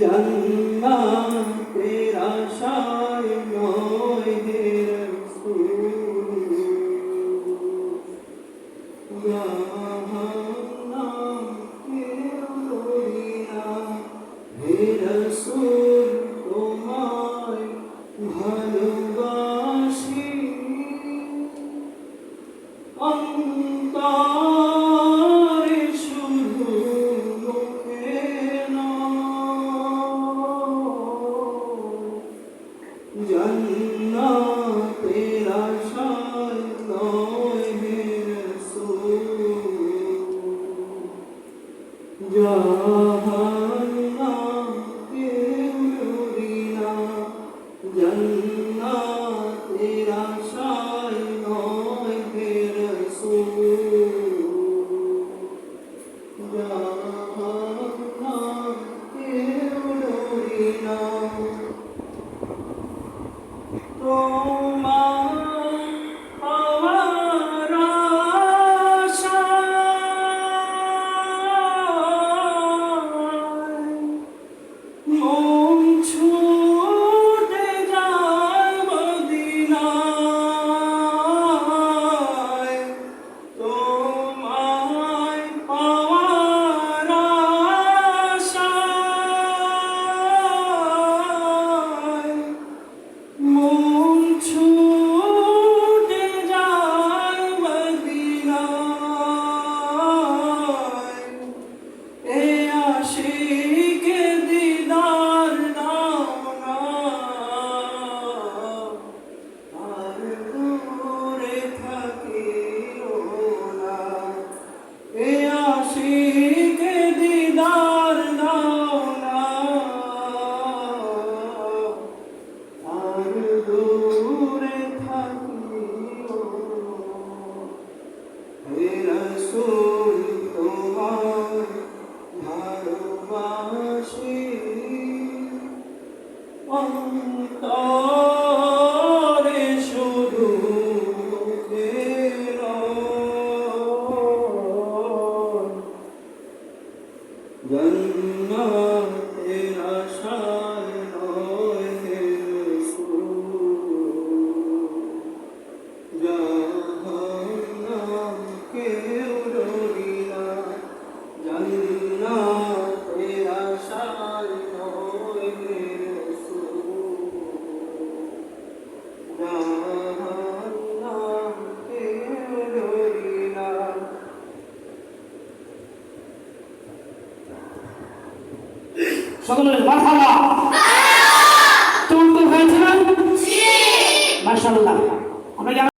জন্মাতের আশায় নয় হে রসুল। জন্নাতের আশায় নয় হে রাসূল। যা সকলের মাথা